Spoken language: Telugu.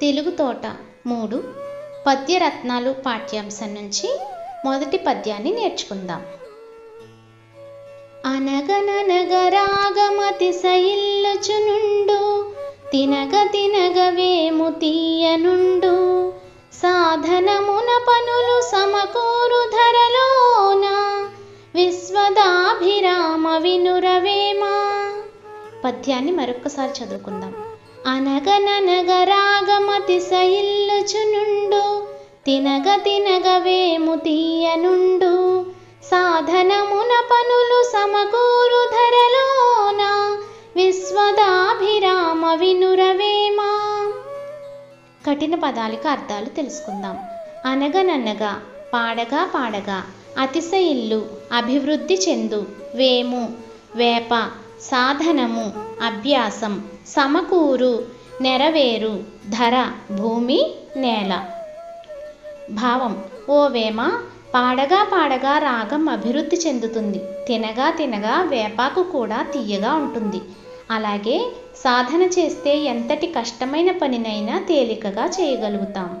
తెలుగు తోట మూడు పద్యరత్నాలు పాఠ్యాంశం నుంచి మొదటి పద్యాన్ని నేర్చుకుందాం. అనగననగరాగమతి సయిల్లుచునుండు తినగ తినగ వేము తీయనుండు సాధనమున పనులు సమకూరు ధరలోన విశ్వదాభిరామ వినురవేమా? పద్యాన్ని మరొక్కసారి చదువుకుందాం. అనగననగరాగమతి సయిల్లుచునుండు తినగ తినగ వేము తీయనుండు సాధనమున పనులు సమకూరు ధరలోన విశ్వదాభిరామ వినురవేమా? కఠిన పదాలకు అర్థాలు తెలుసుకుందాం. అనగననగా పాడగా పాడగా అతిశయిల్లు అభివృద్ధి చెందు వేము వేప సాధనము అభ్యాసం సమకూరు నెరవేరు ధర భూమి నేల. భావం ఓ వేమ పాడగా పాడగా రాగం అభివృద్ధి చెందుతుంది. తినగా తినగా వేపాకు కూడా తీయగా ఉంటుంది. అలాగే సాధన చేస్తే ఎంతటి కష్టమైన పనినైనా తేలికగా చేయగలుగుతాం.